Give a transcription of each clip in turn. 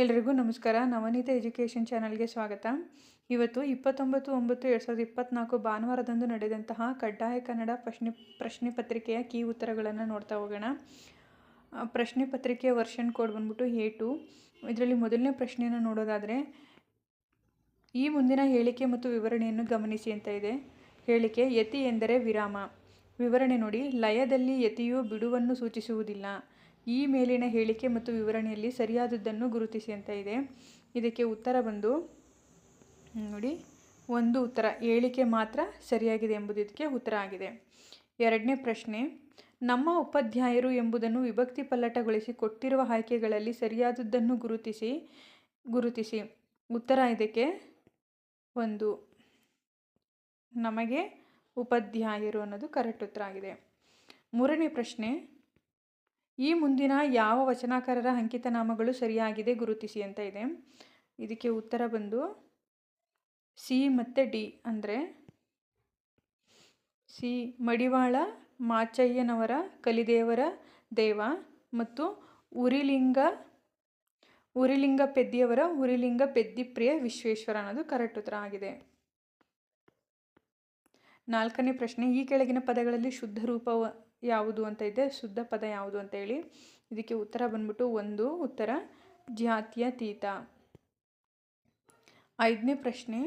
ಎಲ್ರಿಗೂ ನಮಸ್ಕಾರ. ನವನೀತ ಎಜುಕೇಷನ್ ಚಾನಲ್ಗೆ ಸ್ವಾಗತ. ಇವತ್ತು ಇಪ್ಪತ್ತೊಂಬತ್ತು ಒಂಬತ್ತು ಎರಡು ಸಾವಿರದ ಇಪ್ಪತ್ತ್ನಾಲ್ಕು ಭಾನುವಾರದಂದು ನಡೆದಂತಹ ಕಡ್ಡಾಯ ಕನ್ನಡ ಪ್ರಶ್ನೆ ಪ್ರಶ್ನೆ ಪತ್ರಿಕೆಯ ಕೀ ಉತ್ತರಗಳನ್ನು ನೋಡ್ತಾ ಹೋಗೋಣ. ಪ್ರಶ್ನೆ ಪತ್ರಿಕೆಯ ವರ್ಷನ್ ಕೋಡ್ ಬಂದ್ಬಿಟ್ಟು ಎ ಟು. ಇದರಲ್ಲಿ ಮೊದಲನೇ ಪ್ರಶ್ನೆಯನ್ನು ನೋಡೋದಾದರೆ, ಈ ಮುಂದಿನ ಹೇಳಿಕೆ ಮತ್ತು ವಿವರಣೆಯನ್ನು ಗಮನಿಸಿ ಅಂತ ಇದೆ. ಹೇಳಿಕೆ, ಯತಿ ಎಂದರೆ ವಿರಾಮ. ವಿವರಣೆ ನೋಡಿ, ಲಯದಲ್ಲಿ ಯತಿಯು ಬಿಡುವನ್ನು ಸೂಚಿಸುವುದಿಲ್ಲ. ಈ ಮೇಲಿನ ಹೇಳಿಕೆ ಮತ್ತು ವಿವರಣೆಯಲ್ಲಿ ಸರಿಯಾದದ್ದನ್ನು ಗುರುತಿಸಿ ಅಂತ ಇದೆ. ಇದಕ್ಕೆ ಉತ್ತರ ಬಂದು, ನೋಡಿ, ಒಂದು ಉತ್ತರ, ಹೇಳಿಕೆ ಮಾತ್ರ ಸರಿಯಾಗಿದೆ ಎಂಬುದು ಇದಕ್ಕೆ ಉತ್ತರ ಆಗಿದೆ. ಎರಡನೇ ಪ್ರಶ್ನೆ, ನಮ್ಮ ಉಪಾಧ್ಯಾಯರು ಎಂಬುದನ್ನು ವಿಭಕ್ತಿ ಪಲ್ಲಟಗೊಳಿಸಿ ಕೊಟ್ಟಿರುವ ಆಯ್ಕೆಗಳಲ್ಲಿ ಸರಿಯಾದದ್ದನ್ನು ಗುರುತಿಸಿ ಗುರುತಿಸಿ. ಉತ್ತರ ಇದಕ್ಕೆ ಒಂದು. ನಮಗೆ ಉಪಾಧ್ಯಾಯರು ಅನ್ನೋದು ಕರೆಕ್ಟ್ ಉತ್ತರ ಆಗಿದೆ. ಮೂರನೇ ಪ್ರಶ್ನೆ ಈ ಮುಂದಿನ ಯಾವ ವಚನಾಕಾರರ ಅಂಕಿತ ನಾಮಗಳು ಸರಿಯಾಗಿದೆ ಗುರುತಿಸಿ ಅಂತ ಇದೆ. ಇದಕ್ಕೆ ಉತ್ತರ ಬಂದು ಸಿ ಮತ್ತು ಡಿ ಅಂದರೆ ಸಿ ಮಡಿವಾಳ, ಮಾಚಯ್ಯನವರ, ಕಲಿದೇವರ, ದೇವ ಮತ್ತು ಉರಿಲಿಂಗ ಉರಿಲಿಂಗ ಪೆದ್ದಿಯವರ ಉರಿಲಿಂಗ ಪೆದ್ದಿಪ್ರಿಯ ವಿಶ್ವೇಶ್ವರ ಅನ್ನೋದು ಕರೆಕ್ಟ್ ಉತ್ತರ ಆಗಿದೆ. ನಾಲ್ಕನೇ ಪ್ರಶ್ನೆ, ಈ ಕೆಳಗಿನ ಪದಗಳಲ್ಲಿ ಶುದ್ಧ ರೂಪ ಯಾವುದು ಅಂತ ಇದೆ? ಶುದ್ಧ ಪದ ಯಾವುದು ಅಂತ ಹೇಳಿ. ಇದಕ್ಕೆ ಉತ್ತರ ಬಂದ್ಬಿಟ್ಟು ಒಂದು, ಉತ್ತರ ಜಾತ್ಯತೀತ ಐದನೇ ಪ್ರಶ್ನೆ,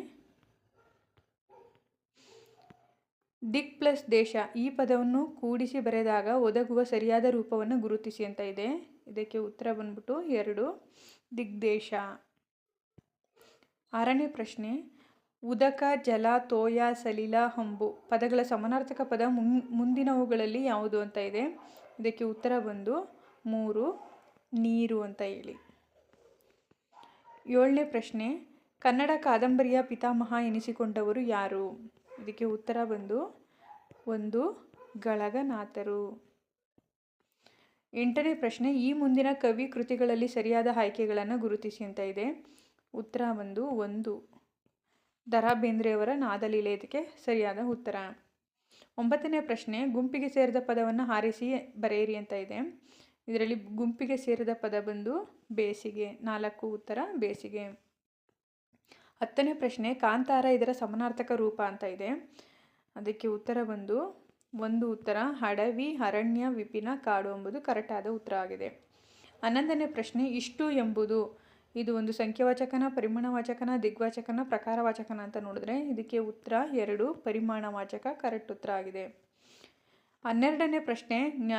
ದಿಕ್ ಪ್ಲಸ್ ದೇಶ, ಈ ಪದವನ್ನು ಕೂಡಿಸಿ ಬರೆದಾಗ ಒದಗುವ ಸರಿಯಾದ ರೂಪವನ್ನು ಗುರುತಿಸಿ ಅಂತ ಇದೆ. ಇದಕ್ಕೆ ಉತ್ತರ ಬಂದ್ಬಿಟ್ಟು ಎರಡು ದಿಗ್ದೇಶ ಆರನೇ ಪ್ರಶ್ನೆ ಉದಕ, ಜಲ, ತೋಯ, ಸಲಿಲ, ಹಂಬು ಪದಗಳ ಸಮಾನಾರ್ಥಕ ಪದ ಮುನ್, ಮುಂದಿನವುಗಳಲ್ಲಿ ಯಾವುದು ಅಂತ ಇದೆ? ಇದಕ್ಕೆ ಉತ್ತರ ಬಂದು ಮೂರು, ನೀರು ಅಂತ ಹೇಳಿ. ಏಳನೇ ಪ್ರಶ್ನೆ, ಕನ್ನಡ ಕಾದಂಬರಿಯ ಪಿತಾಮಹ ಎನಿಸಿಕೊಂಡವರು ಯಾರು? ಇದಕ್ಕೆ ಉತ್ತರ ಬಂದು ಒಂದು, ಗಳಗನಾಥರು. ಎಂಟನೇ ಪ್ರಶ್ನೆ, ಈ ಮುಂದಿನ ಕವಿ ಕೃತಿಗಳಲ್ಲಿ ಸರಿಯಾದ ಆಯ್ಕೆಗಳನ್ನು ಗುರುತಿಸಿ ಅಂತ ಇದೆ. ಉತ್ತರ ಬಂದು ಒಂದು. ದರಾ ಬೇಂದ್ರೆಯವರ ನಾದಲೀಲೆ ಇದಕ್ಕೆ ಸರಿಯಾದ ಉತ್ತರ. ಒಂಬತ್ತನೇ ಪ್ರಶ್ನೆ, ಗುಂಪಿಗೆ ಸೇರಿದ ಪದವನ್ನು ಹಾರಿಸಿ ಬರೆಯಿರಿ ಅಂತ ಇದೆ. ಇದರಲ್ಲಿ ಗುಂಪಿಗೆ ಸೇರಿದ ಪದ ಬಂದು ಬೇಸಿಗೆ, ನಾಲ್ಕು ಉತ್ತರ, ಬೇಸಿಗೆ. ಹತ್ತನೇ ಪ್ರಶ್ನೆ, ಕಾಂತಾರ ಇದರ ಸಮನಾರ್ಥಕ ರೂಪ ಅಂತ ಇದೆ. ಅದಕ್ಕೆ ಉತ್ತರ ಬಂದು ಒಂದು ಉತ್ತರ, ಹಡವಿ, ಅರಣ್ಯ, ವಿಪಿನ, ಕಾಡು ಎಂಬುದು ಕರೆಕ್ಟಾದ ಉತ್ತರ ಆಗಿದೆ. ಹನ್ನೊಂದನೇ ಪ್ರಶ್ನೆ, ಇಷ್ಟು ಎಂಬುದು ಇದು ಒಂದು ಸಂಖ್ಯಾವಾಚಕನ, ಪರಿಮಾಣವಾಚಕನ, ದಿಗ್ವಾಚಕನ, ಪ್ರಕಾರವಾಚಕನ ಅಂತ ನೋಡಿದ್ರೆ ಇದಕ್ಕೆ ಉತ್ತರ ಎರಡು, ಪರಿಮಾಣವಾಚಕ, ಕರೆಕ್ಟ್ ಉತ್ತರ ಆಗಿದೆ. ಹನ್ನೆರಡನೇ ಪ್ರಶ್ನೆ ಜ್ಞ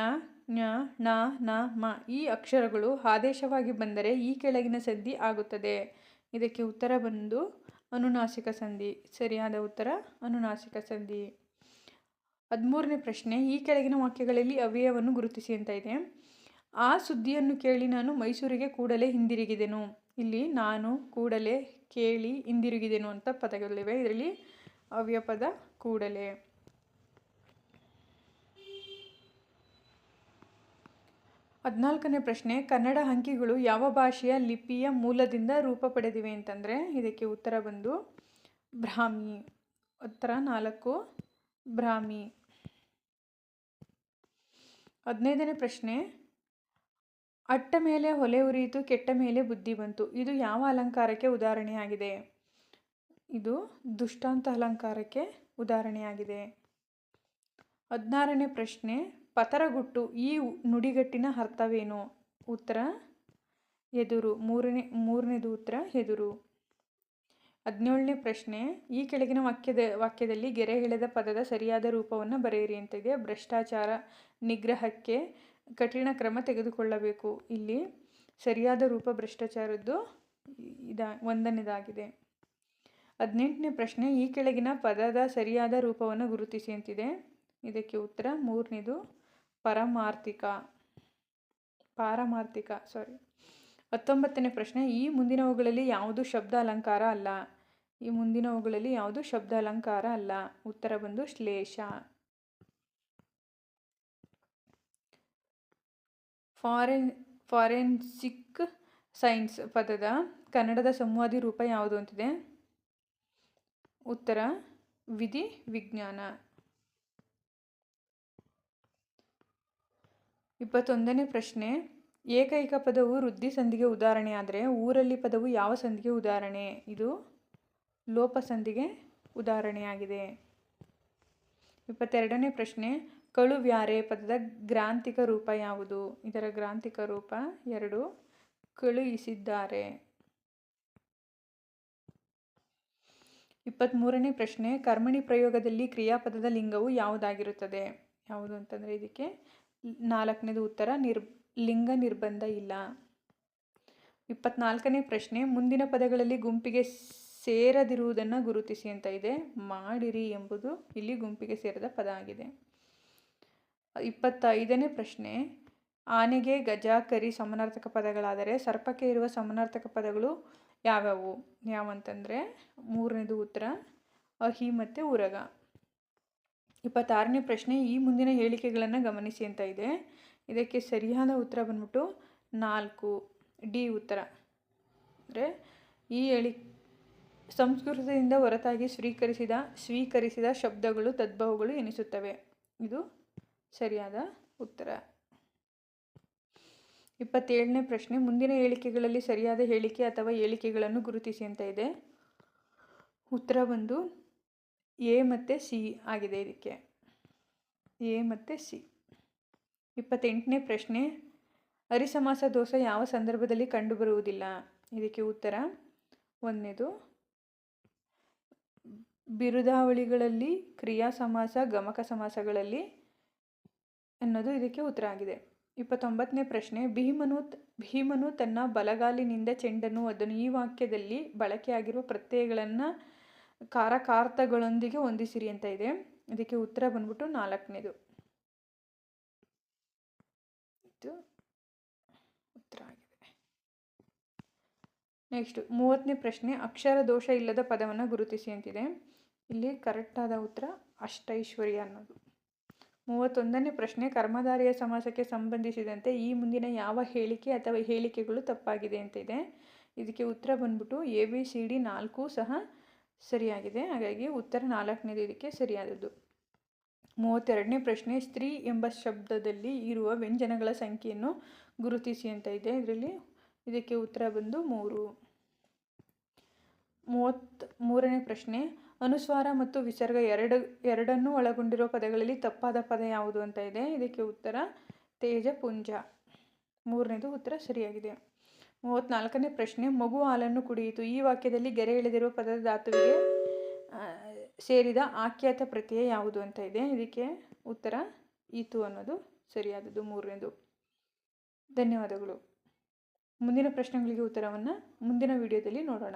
ಜ್ಞ ಣ, ನ, ಮ ಈ ಅಕ್ಷರಗಳು ಆದೇಶವಾಗಿ ಬಂದರೆ ಈ ಕೆಳಗಿನ ಸಂಧಿ ಆಗುತ್ತದೆ. ಇದಕ್ಕೆ ಉತ್ತರ ಬಂದು ಅನುನಾಸಿಕ ಸಂಧಿ, ಸರಿಯಾದ ಉತ್ತರ ಅನುನಾಸಿಕ ಸಂಧಿ. ಹದಿಮೂರನೇ ಪ್ರಶ್ನೆ, ಈ ಕೆಳಗಿನ ವಾಕ್ಯಗಳಲ್ಲಿ ಅವ್ಯಯವನ್ನು ಗುರುತಿಸಿ ಅಂತ ಇದೆ. ಆ ಸುದ್ದಿಯನ್ನು ಕೇಳಿ ನಾನು ಮೈಸೂರಿಗೆ ಕೂಡಲೇ ಹಿಂದಿರುಗಿದೆನು. ಇಲ್ಲಿ ನಾನು ಕೂಡಲೇ ಕೇಳಿ ಹಿಂದಿರುಗಿದೆನು ಅಂತ ಪದಗಳಿವೆ. ಇದರಲ್ಲಿ ಅವ್ಯಪದ ಕೂಡಲೇ. ಹದಿನಾಲ್ಕನೇ ಪ್ರಶ್ನೆ, ಕನ್ನಡ ಅಂಕಿಗಳು ಯಾವ ಭಾಷೆಯ ಲಿಪಿಯ ಮೂಲದಿಂದ ರೂಪ ಪಡೆದಿವೆ ಅಂತಂದರೆ ಇದಕ್ಕೆ ಉತ್ತರ ಬಂದು ಬ್ರಾಹ್ಮಿ ಉತ್ತರ ನಾಲ್ಕು ಬ್ರಾಹ್ಮಿ ಹದಿನೈದನೇ ಪ್ರಶ್ನೆ ಅಟ್ಟ ಮೇಲೆ ಹೊಲೆ ಉರಿಯಿತು, ಕೆಟ್ಟ ಮೇಲೆ ಬುದ್ಧಿ ಬಂತು. ಇದು ಯಾವ ಅಲಂಕಾರಕ್ಕೆ ಉದಾಹರಣೆಯಾಗಿದೆ? ಇದು ದುಷ್ಟಾಂತ ಅಲಂಕಾರಕ್ಕೆ ಉದಾಹರಣೆಯಾಗಿದೆ. ಹದಿನಾರನೇ ಪ್ರಶ್ನೆ, ಪತರಗುಟ್ಟು ಈ ನುಡಿಗಟ್ಟಿನ ಅರ್ಥವೇನು? ಉತ್ತರ, ಎದುರು. ಮೂರನೇ, ಮೂರನೇದು ಉತ್ತರ, ಎದುರು. ಹದಿನೇಳನೇ ಪ್ರಶ್ನೆ, ಈ ಕೆಳಗಿನ ವಾಕ್ಯದ, ವಾಕ್ಯದಲ್ಲಿ ಗೆರೆ ಎಳೆದ ಪದದ ಸರಿಯಾದ ರೂಪವನ್ನು ಬರೆಯಿರಿ ಅಂತಿದೆ. ಭ್ರಷ್ಟಾಚಾರ ನಿಗ್ರಹಕ್ಕೆ ಕಠಿಣ ಕ್ರಮ ತೆಗೆದುಕೊಳ್ಳಬೇಕು. ಇಲ್ಲಿ ಸರಿಯಾದ ರೂಪ ಭ್ರಷ್ಟಾಚಾರದ್ದು ಇದ, ಒಂದನೇದಾಗಿದೆ. ಹದಿನೆಂಟನೇ ಪ್ರಶ್ನೆ, ಈ ಕೆಳಗಿನ ಪದದ ಸರಿಯಾದ ರೂಪವನ್ನು ಗುರುತಿಸಿ ಅಂತಿದೆ. ಇದಕ್ಕೆ ಉತ್ತರ, ಮೂರನೇದು ಪರಮಾರ್ಥಿಕ. ಪಾರಮಾರ್ಥಿಕ ಸಾರಿ ಹತ್ತೊಂಬತ್ತನೇ ಪ್ರಶ್ನೆ, ಈ ಮುಂದಿನವುಗಳಲ್ಲಿ ಯಾವುದು ಶಬ್ದ ಅಲಂಕಾರ ಅಲ್ಲ? ಈ ಮುಂದಿನವುಗಳಲ್ಲಿ ಯಾವುದು ಶಬ್ದ ಅಲಂಕಾರ ಅಲ್ಲ? ಉತ್ತರ ಬಂದು ಶ್ಲೇಷ. ಫಾರೆನ್, ಫಾರೆನ್ಸಿಕ್ ಸೈನ್ಸ್ ಪದದ ಕನ್ನಡದ ಸಂವಾದಿ ರೂಪ ಯಾವುದು ಅಂತಿದೆ? ಉತ್ತರ, ವಿಧಿ ವಿಜ್ಞಾನ. ಇಪ್ಪತ್ತೊಂದನೇ ಪ್ರಶ್ನೆ. ಏಕೈಕ ಪದವು ವೃದ್ಧಿ ಸಂಧಿಗೆ ಉದಾಹರಣೆ ಆದರೆ ಊರಲ್ಲಿ ಪದವು ಯಾವ ಸಂಧಿಗೆ ಉದಾಹರಣೆ? ಇದು ಲೋಪ ಸಂಧಿಗೆ ಉದಾಹರಣೆಯಾಗಿದೆ. ಇಪ್ಪತ್ತೆರಡನೇ ಪ್ರಶ್ನೆ. ಕಳುವ್ಯಾರೆ ಪದದ ಗ್ರಾಂಥಿಕ ರೂಪ ಯಾವುದು? ಇದರ ಗ್ರಾಂಥಿಕ ರೂಪ ಎರಡು. ಕಳುಹಿಸಿದ್ದಾರೆ. ಇಪ್ಪತ್ತ್ಮೂರನೇ ಪ್ರಶ್ನೆ, ಕರ್ಮಣಿ ಪ್ರಯೋಗದಲ್ಲಿ ಕ್ರಿಯಾಪದದ ಲಿಂಗವು ಯಾವುದಾಗಿರುತ್ತದೆ? ಯಾವುದು ಅಂತಂದರೆ ಇದಕ್ಕೆ ನಾಲ್ಕನೇದು ಉತ್ತರ, ನಿರ್, ಲಿಂಗ ನಿರ್ಬಂಧ ಇಲ್ಲ. ಇಪ್ಪತ್ನಾಲ್ಕನೇ ಪ್ರಶ್ನೆ, ಮುಂದಿನ ಪದಗಳಲ್ಲಿ ಗುಂಪಿಗೆ ಸೇರದಿರುವುದನ್ನು ಗುರುತಿಸಿ ಅಂತ ಇದೆ. ಮಾಡಿರಿ ಎಂಬುದು ಇಲ್ಲಿ ಗುಂಪಿಗೆ ಸೇರದ ಪದ ಆಗಿದೆ. ಇಪ್ಪತ್ತೈದನೇ ಪ್ರಶ್ನೆ. ಆನೆಗೆ ಗಜ ಕರಿ ಸಮನಾರ್ಥಕ ಪದಗಳಾದರೆ ಸರ್ಪಕ್ಕೆ ಇರುವ ಸಮನಾರ್ಥಕ ಪದಗಳು ಯಾವ್ಯಾವು? ಯಾವಂತಂದರೆ ಮೂರನೇದು ಉತ್ತರ ಅಹಿ ಮತ್ತು ಉರಗ. ಇಪ್ಪತ್ತಾರನೇ ಪ್ರಶ್ನೆ ಈ ಮುಂದಿನ ಹೇಳಿಕೆಗಳನ್ನು ಗಮನಿಸಿ ಅಂತ ಇದೆ. ಇದಕ್ಕೆ ಸರಿಯಾದ ಉತ್ತರ ಬಂದ್ಬಿಟ್ಟು ನಾಲ್ಕು, ಡಿ ಉತ್ತರ. ಅಂದರೆ ಈ ಹೇಳಿ, ಸಂಸ್ಕೃತದಿಂದ ಹೊರತಾಗಿ ಸ್ವೀಕರಿಸಿದ ಸ್ವೀಕರಿಸಿದ ಶಬ್ದಗಳು, ತದ್ಭವಗಳು ಎನಿಸುತ್ತವೆ. ಇದು ಸರಿಯಾದ ಉತ್ತರ. ಇಪ್ಪತ್ತೇಳನೇ ಪ್ರಶ್ನೆ, ಮುಂದಿನ ಹೇಳಿಕೆಗಳಲ್ಲಿ ಸರಿಯಾದ ಹೇಳಿಕೆ ಅಥವಾ ಹೇಳಿಕೆಗಳನ್ನು ಗುರುತಿಸಿ ಅಂತ ಇದೆ. ಉತ್ತರ ಬಂದು ಎ ಮತ್ತು ಸಿ ಆಗಿದೆ ಇದಕ್ಕೆ. ಎ ಮತ್ತು ಸಿ. ಇಪ್ಪತ್ತೆಂಟನೇ ಪ್ರಶ್ನೆ ಅರಿಸಮಾಸ ದೋಷ ಯಾವ ಸಂದರ್ಭದಲ್ಲಿ ಕಂಡುಬರುವುದಿಲ್ಲ? ಇದಕ್ಕೆ ಉತ್ತರ, ಒಂದನೇದು, ಬಿರುದಾವಳಿಗಳಲ್ಲಿ ಕ್ರಿಯಾ ಸಮಾಸ, ಗಮಕ ಸಮಾಸಗಳಲ್ಲಿ ಅನ್ನೋದು ಇದಕ್ಕೆ ಉತ್ತರ ಆಗಿದೆ. ಇಪ್ಪತ್ತೊಂಬತ್ತನೇ ಪ್ರಶ್ನೆ, ಭೀಮನು ಭೀಮನು ತನ್ನ ಬಲಗಾಲಿನಿಂದ ಚೆಂಡನ್ನು ಅದನ್ನು ಈ ವಾಕ್ಯದಲ್ಲಿ ಬಳಕೆಯಾಗಿರುವ ಪ್ರತ್ಯಯಗಳನ್ನು ಕಾರಕಾರ್ಥಗಳೊಂದಿಗೆ ಹೊಂದಿಸಿರಿ ಅಂತ ಇದೆ. ಇದಕ್ಕೆ ಉತ್ತರ ಬಂದ್ಬಿಟ್ಟು ನಾಲ್ಕನೇದು. ಇದು ಉತ್ತರ ಆಗಿದೆ. ನೆಕ್ಸ್ಟ್, ಮೂವತ್ತನೇ ಪ್ರಶ್ನೆ, ಅಕ್ಷರ ದೋಷ ಇಲ್ಲದ ಪದವನ್ನು ಗುರುತಿಸಿ ಅಂತಿದೆ. ಇಲ್ಲಿ ಕರೆಕ್ಟಾದ ಉತ್ತರ ಅಷ್ಟೈಶ್ವರ್ಯ ಅನ್ನೋದು. ಮೂವತ್ತೊಂದನೇ ಪ್ರಶ್ನೆ, ಕರ್ಮಧಾರಿಯ ಸಮಾಸಕ್ಕೆ ಸಂಬಂಧಿಸಿದಂತೆ ಈ ಮುಂದಿನ ಯಾವ ಹೇಳಿಕೆ ಅಥವಾ ಹೇಳಿಕೆಗಳು ತಪ್ಪಾಗಿದೆ ಅಂತ ಇದೆ. ಇದಕ್ಕೆ ಉತ್ತರ ಬಂದ್ಬಿಟ್ಟು ಎ ಬಿ ಸಿ ಡಿ ನಾಲ್ಕು ಸಹ ಸರಿಯಾಗಿದೆ. ಹಾಗಾಗಿ ಉತ್ತರ ನಾಲ್ಕನೇದು ಇದಕ್ಕೆ ಸರಿಯಾದದ್ದು. ಮೂವತ್ತೆರಡನೇ ಪ್ರಶ್ನೆ, ಸ್ತ್ರೀ ಎಂಬ ಶಬ್ದದಲ್ಲಿ ಇರುವ ವ್ಯಂಜನಗಳ ಸಂಖ್ಯೆಯನ್ನು ಗುರುತಿಸಿ ಅಂತ ಇದೆ. ಇದರಲ್ಲಿ ಇದಕ್ಕೆ ಉತ್ತರ ಬಂದು ಮೂರು. ಮೂವತ್ತ್ ಮೂರನೇ ಪ್ರಶ್ನೆ, ಅನುಸ್ವಾರ ಮತ್ತು ವಿಸರ್ಗ ಎರಡು, ಎರಡನ್ನೂ ಒಳಗೊಂಡಿರುವ ಪದಗಳಲ್ಲಿ ತಪ್ಪಾದ ಪದ ಯಾವುದು ಅಂತ ಇದೆ. ಇದಕ್ಕೆ ಉತ್ತರ ತೇಜಪುಂಜ ಮೂರನೇದು ಉತ್ತರ ಸರಿಯಾಗಿದೆ. ಮೂವತ್ತ್ನಾಲ್ಕನೇ ಪ್ರಶ್ನೆ, ಮಗು ಹಾಲನ್ನು ಕುಡಿಯಿತು. ಈ ವಾಕ್ಯದಲ್ಲಿ ಗೆರೆ ಎಳೆದಿರುವ ಪದದ ಧಾತುವಿಗೆ ಸೇರಿದ ಆಖ್ಯಾತ ಪ್ರತ್ಯಯ ಯಾವುದು ಅಂತ ಇದೆ. ಇದಕ್ಕೆ ಉತ್ತರ, ಈತು ಅನ್ನೋದು ಸರಿಯಾದದ್ದು. ಮೂರನೇದು. ಧನ್ಯವಾದಗಳು. ಮುಂದಿನ ಪ್ರಶ್ನೆಗಳಿಗೆ ಉತ್ತರವನ್ನು ಮುಂದಿನ ವಿಡಿಯೋದಲ್ಲಿ ನೋಡೋಣ.